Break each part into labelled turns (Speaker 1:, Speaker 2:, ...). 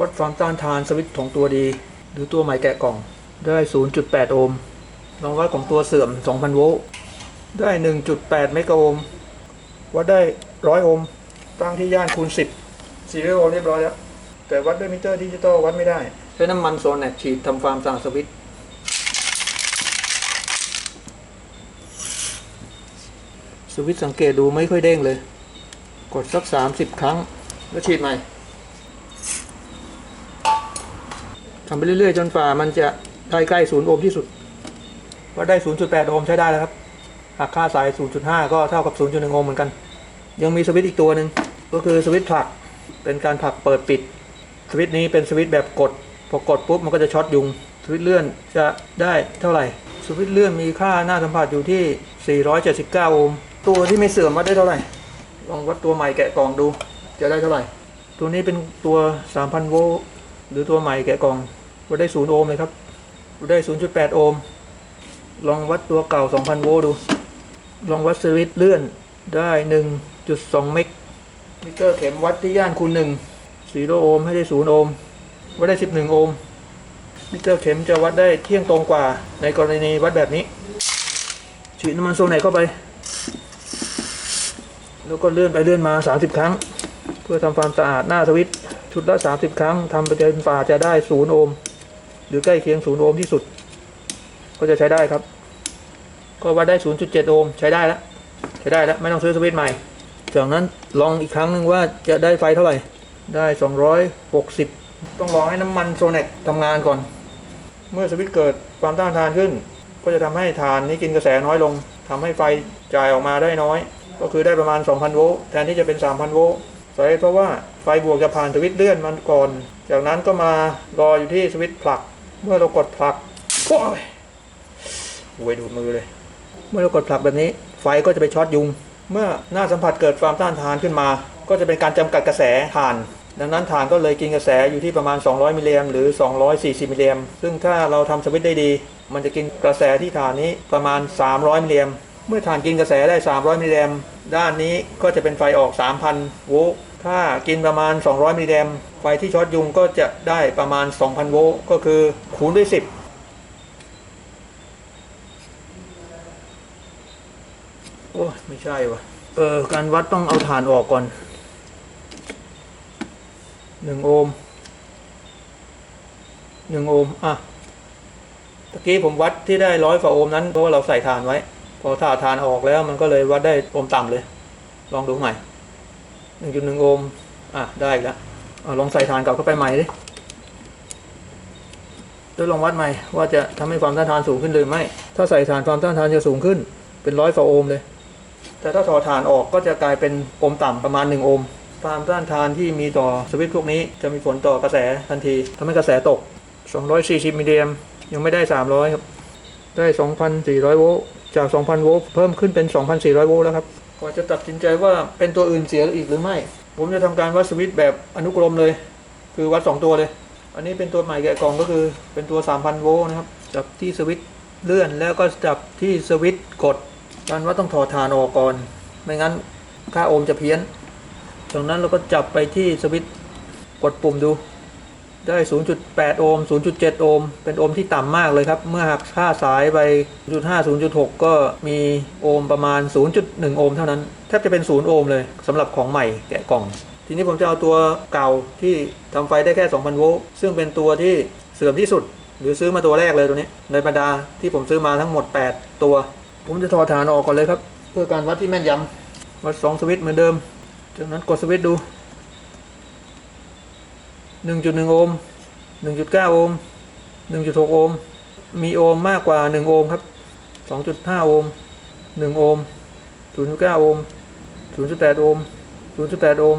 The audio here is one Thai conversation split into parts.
Speaker 1: วัดความต้านทานสวิตช์ของตัวดี หรือตัวใหม่แกะกล่องได้ 0.8 โอห์มลองวัดของตัวเสื่อม 2,000 โวลต์ได้ 1.8 เมกะโอห์มวัดได้ 100 โอห์มตั้งที่ย่านคูณ 10 400โอห์มเรียบร้อยแล้ว แต่วัดด้วยมิเตอร์ดิจิตอลวัดไม่ได้ ใช้น้ำมันโซนแนกฉีดทำความสะอาดสวิตช์สวิตช์สังเกตดูไม่ค่อยเด้งเลย กดสัก 30 ครั้ง แล้วฉีดใหม่ ทำไปเรื่อยๆ จนฝ่ามันจะได้ใกล้ศูนย์โอห์มที่สุดว่าได้ 0.8 โอห์มใช้ได้แล้วครับหากค่าสาย 0.5 ก็เท่ากับ 0.1 โอห์มเหมือนกัน ยังมีสวิตช์อีกตัวหนึ่งก็คือสวิตช์ผลัก เป็นการผลักเปิดปิด สวิตช์นี้เป็นสวิตช์แบบกด พอกดปุ๊บมันก็จะช็อตยุง สวิตช์เลื่อนจะได้เท่าไหร่ สวิตช์เลื่อนมีค่าหน้าสัมผัสอยู่ที่ 479 โอห์ม ตัวที่ไม่เสื่อมวัดได้เท่าไหร่ ลองวัดตัวใหม่แกะกล่องดู จะได้เท่าไหร่ ตัวนี้เป็นตัว 3,000 โวลต์ หรือตัวใหม่แกะกล่อง วัดได้0โอห์มเลยครับวัดได้0.8โอห์มลองวัดตัวเก่า2,000โวลต์ดู ลองวัดสวิตช์เลื่อนได้1.2เมกมิเตอร์เข็มวัดที่ย่านคูณหนึ่งสีโอห์มให้ได้0โอห์มวัดได้11โอห์มมิเตอร์เข็มจะวัดได้เที่ยงตรงกว่าในกรณีวัดแบบนี้ฉีดน้ำมันโซไนเข้าไป แล้วก็เลื่อนไปเลื่อนมา 30 ครั้ง เพื่อทำความสะอาดหน้าสวิตช์ชุดละ 30 ครั้งทำไปจนฝ่าจะได้ 0 โอห์ม หรือใกล้เคียง0โอห์มที่สุด ก็จะใช้ได้ครับ ก็วัดได้ 0.7 โอห์มใช้ได้แล้วใช้ได้แล้วไม่ต้องซื้อสวิตช์ใหม่ จากนั้นลองอีกครั้งหนึ่งว่าจะได้ไฟเท่าไหร่ ได้ 260 ต้องรอให้น้ำมันโซเน็กทำงานก่อน เมื่อสวิตช์เกิดความต้านทานขึ้น ก็จะทำให้ฐานนี้กินกระแสน้อยลงทำให้ไฟจ่ายออกมาได้น้อย ก็คือได้ประมาณ 2,000 โวลต์แทนที่จะเป็น 3,000 โวลต์สาเหตุเพราะว่าไฟบวกจะผ่านสวิตช์เลื่อนมันก่อน จากนั้นก็มารออยู่ที่สวิตช์ผลัก เมื่อเรากดผลักโอ้ยโวยดูดมือเลย เมื่อเรากดผลักแบบนี้ ไฟก็จะไปช็อตยุง เมื่อหน้าสัมผัสเกิดความต้านทานขึ้นมา ก็จะเป็นการจำกัดกระแสถ่าน ดังนั้นถ่านก็เลยกินกระแสอยู่ที่ประมาณ 200 มิลลิแอมหรือ 240 มิลลิแอมซึ่งถ้าเราทำสวิตช์ได้ดี มันจะกินกระแสที่ถ่านนี้ประมาณ 300 มิลลิแอมเมื่อถ่านกินกระแสได้ 300 มิลลิแอมด้านนี้ก็จะเป็นไฟออก 3,000 โวลต์ ถ้ากินประมาณ 200 มิลลิแอมไฟที่ช็อตยุงก็จะได้ประมาณ 2,000 โวลต์ก็คือคูณด้วย 10 โอ้ไม่ใช่วะเออ การวัดต้องเอาฐานออกก่อนหนึ่งโอห์มหนึ่งโอห์มอะตะกี้ผมวัดที่ได้ร้อยฝ่าโอห์มนั้นเพราะว่าเราใส่ฐานไว้ พอถ้าฐานออกแล้วมันก็เลยวัดได้โอห์มต่ำเลย ลองดูใหม่ หนึ่งจุดหนึ่งโอห์มอะได้อีกแล้วอะลองใส่ฐานเกลับเข้าไปใหม่ดิแล้วลองวัดใหม่ว่าจะทำให้ความต้านทานสูงขึ้นหรือไม่ ถ้าใส่ฐานความต้านทานจะสูงขึ้น เป็นร้อยฝ่าโอห์มเลย แต่ถ้าถอดฐานออกก็จะกลายเป็นโอห์มต่ำประมาณ1โอห์มความต้านทานที่มีต่อสวิตช์พวกนี้จะมีผลต่อกระแสทันทีทำให้กระแสตก 240 มิลลิแอมยังไม่ได้ 300 ครับ ได้ 2,400 โวลต์ จาก 2,000 โวลต์ เพิ่มขึ้นเป็น 2,400 โวลต์แล้วครับ ก่อนจะตัดสินใจว่าเป็นตัวอื่นเสียอีกหรือไม่ ผมจะทำการวัดสวิตช์แบบอนุกรมเลย คือวัด 2 ตัวเลย อันนี้เป็นตัวใหม่แกะกล่องก็คือเป็นตัว 3,000 โวลต์นะครับ จับที่สวิตช์เลื่อนแล้วก็จับที่สวิตช์กดการว่าต้องถอดฐานออกก่อน ไม่งั้นค่าโอห์มจะเพี้ยนจากนั้นเราก็จับไปที่สวิตช์กดปุ่มดู ได้ 0.8 โอห์ม 0.7 โอห์ม เป็นโอห์มที่ต่ำมากเลยครับ เมื่อหักค่าสายไป 0.5 0.6 ก็มีโอห์มประมาณ 0.1 โอห์มเท่านั้น แทบจะเป็น 0 โอห์มเลยสำหรับของใหม่แกะกล่อง ทีนี้ผมจะเอาตัวเก่าที่ทำไฟได้แค่ 2,000 โวลต์ ซึ่งเป็นตัวที่เสื่อมที่สุด หรือซื้อมาตัวแรกเลยตัวนี้ ในบรรดาที่ผมซื้อมาทั้งหมด 8 ตัว ผมจะถอดฐานออกก่อนเลยครับ เพื่อการวัดที่แม่นยำวัด 2 สวิตช์เหมือนเดิม จากนั้นกดสวิตช์ดู 1.1 โอห์ม 1.9 โอห์ม 1.6 โอห์ม มีโอห์มมากกว่า 1 โอห์มครับ 2.5 โอห์ม 1 โอห์ม 0.9 โอห์ม 0.8 โอห์ม 0.8 โอห์ม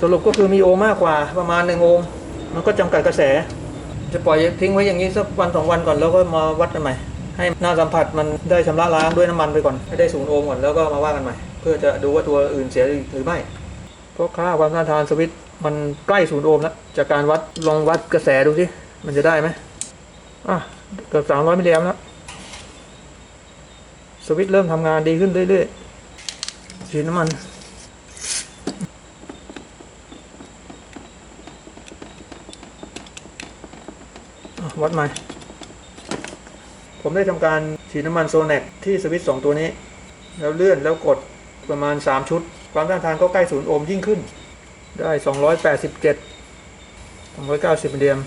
Speaker 1: สรุปก็คือมีโอห์มมากกว่าประมาณ 1 โอห์ม มันก็จำกัดกระแส จะปล่อยทิ้งไว้อย่างนี้สักวันสองวันก่อนแล้วก็มาวัดกันใหม่ ให้หน้าสัมผัสมันได้ชำระล้างด้วยน้ำมันไปก่อน ให้ได้ศูนย์โอห์มก่อนแล้วก็มาว่ากันใหม่ เพื่อจะดูว่าตัวอื่นเสียหรือไม่เพราะค่าความต้านทานสวิต์ มันใกล้ศูนย์โอห์มแล้วจากการวัดลองวัดกระแสดูสิมันจะได้ไหมอะเกือบสามร้อยมิลลิแอมป์แล้วสวิตช์เริ่มทำงานดีขึ้นเรื่อยๆฉีดน้ำมันวัดใหม่ ผมได้ทำการฉีดน้ำมันโซแนกที่สวิตช์สองตัวนี้ แล้วเลื่อนแล้วกดประมาณ 3 ชุด ความต้านทานก็ใกล้ศูนย์โอห์มยิ่งขึ้น ได้287 290มิลลิแอมป์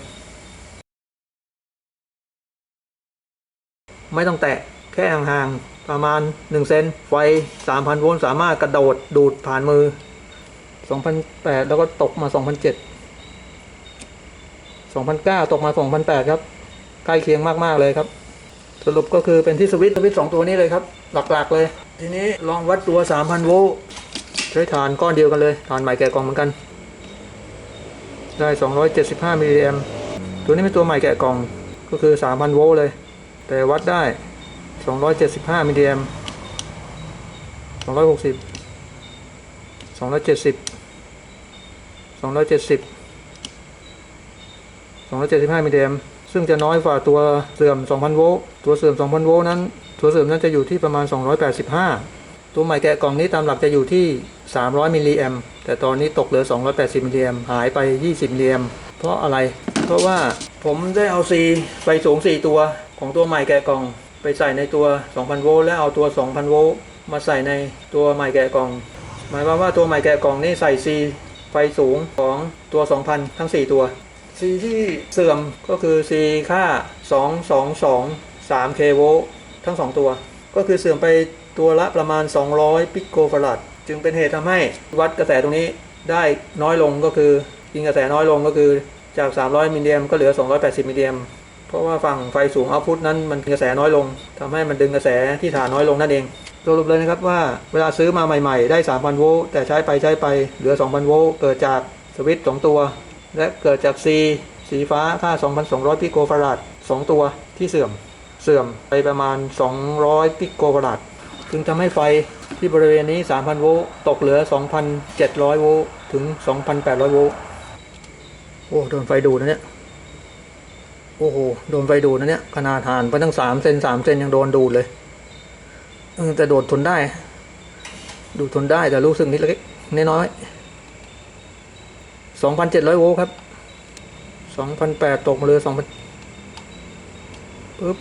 Speaker 1: ไม่ต้องแตะแค่ห่างๆ ประมาณ 1 เซน ไฟ 3,000 โวลต์สามารถกระโดดดูดผ่านมือ 2008 แล้วก็ตกมา 2007 2009 ตกมา 2008 ครับ ใกล้เคียงมาก ๆ เลยครับ สรุปก็คือเป็นที่สวิตช์สวิตช์สองตัวนี้เลยครับ หลัก ๆ เลย ทีนี้ลองวัดตัว 3,000 โวลต์ ใช้ฐานก้อนเดียวกันเลยฐานใหม่แกะกล่องเหมือนกัน ได้ 275มิลลิแอมตัวนี้เป็นตัวใหม่แกะกล่องก็คือ 3,000 โวลต์เลย แต่วัดได้ 275มิลลิแอม260 270 270 275มิลลิแอมซึ่งจะน้อยกว่าตัวเสื่อม 2,000 โวลต์ตัวเสื่อม 2,000 โวลต์นั้น ตัวเสื่อมนั้นจะอยู่ที่ประมาณ 285 ตัวใหม่แกะกล่องนี้ตามหลักจะอยู่ที่ 300 มิลลิแอมแต่ตอนนี้ตกเหลือ 280 มิลลิแอมหายไป 20 มิลลิแอมเพราะอะไร เพราะว่าผมได้เอาซีไฟสูง 4 ตัวของตัวใหม่แกะกล่อง ไปใส่ในตัว 2,000 โวลต์และเอาตัว 2,000 โวลต์มาใส่ในตัวใหม่แกะกล่อง หมายความว่าตัวใหม่แกะกล่องนี่ใส่ซีไฟสูงของตัว 2,000 ทั้ง 4 ตัว C ที่เสื่อมก็คือ C ค่า 222 3 k โวลต์ทั้ง 2 ตัว ก็คือเสื่อมไป ตัวละประมาณ 200ปิกโกฟาราดจึงเป็นเหตุทำให้วัดกระแสตรงนี้ได้น้อยลงก็คือยิงกระแสน้อยลงก็คือจาก 300 มิลลิแอมก็เหลือ 280 มิลลิแอมเพราะว่าฝั่งไฟสูงเอาพุทนั้นมันกระแสน้อยลงทำให้มันดึงกระแสที่ฐานน้อยลงนั่นเองสรุปเลยนะครับว่าเวลาซื้อมาใหม่ๆ ได้ 3,000 โวลต์แต่ใช้ไปใช้ไปเหลือ 2,000 โวลต์เกิดจากสวิตช์2ตัว และเกิดจาก C สีฟ้าค่า 2,200ปิโกฟาราด2ตัวที่เสื่อมเสื่อมไปประมาณ 200ปิโกฟาราด จึงทำให้ไฟที่บริเวณนี้ 3,000 โวลต์ตกเหลือ 2,700 โวลต์ถึง 2,800 โวลต์โอ้ โดนไฟดูดนะเนี่ย โอ้โห โดนไฟดูดนะเนี่ยขนาดหานไปตั้ง3เซน3เซนยังโดนดูดเลยแต่โดดทนได้ ดูดทนได้แต่รู้สึกนิดเล็กน้อยๆ2,700โวลต์ครับ2,800ตกมาเลย2,000ปึ๊บ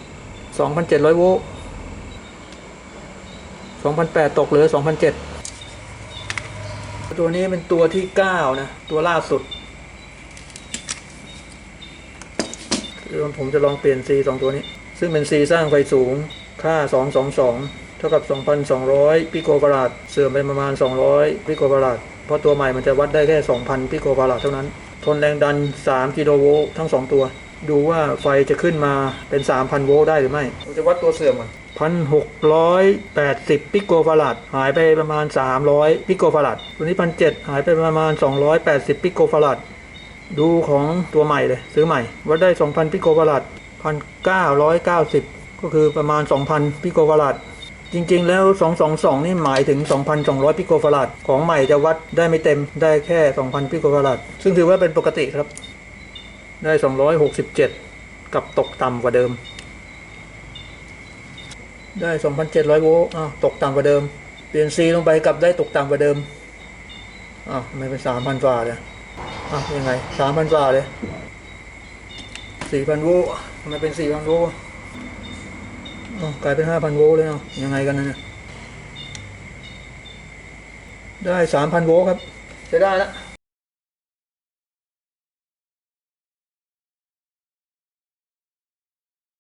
Speaker 1: 2,700โวลต์ 2,800ตกเหลือ2,700ตัวนี้เป็นตัวที่ 9 นะ ตัวล่าสุดเดี๋ยวผมจะลองเปลี่ยน C 2 ตัวนี้ ซึ่งเป็น C สร้างไฟสูง ค่า 222 เท่ากับ 2,200ปิโกฟาราด เสื่อมไปประมาณ 200ปิโกฟาราด เพราะตัวใหม่มันจะวัดได้แค่ 2,000ปิโกฟาราดเท่านั้น ทนแรงดัน 3 กิโลโวลต์ทั้ง 2 ตัว ดูว่าไฟจะขึ้นมาเป็น 3,000 โวลต์ได้หรือไม่ ผมจะวัดตัวเสื่อมก่อน 1,680ปิโกฟาราดหายไปประมาณ 300ปิโกฟาราดตัวนี้ 1,700 หายไปประมาณ 280ปิโกฟาราดดูของตัวใหม่เลย ซื้อใหม่ วัดได้ 2,000ปิโกฟาราด1,990 ก็คือประมาณ 2,000ปิโกฟาราดจริงๆ แล้ว 222 นี่หมายถึง 2,200ปิโกฟาราดของใหม่จะวัดได้ไม่เต็มได้แค่ 2,000ปิโกฟาราดซึ่งถือว่าเป็นปกติครับ ได้ 267 กับตกต่ำกว่าเดิม ได้2,700โวลต์อ้าวตกต่ำกว่าเดิม เปลี่ยน C ลงไปกลับได้ตกต่ำกว่าเดิมอ้าวทำไม่เป็น3,000ฝ่าเลยอ้าวยังไง3,000ฝ่าเลย4,000โวลต์ทำไมเป็น4,000โวลต์อ้าวกลายเป็น5,000โวลต์เลยเอ้ายังไงกันนะเนี่ยได้3,000โวลต์ครับใช้ได้แล้ว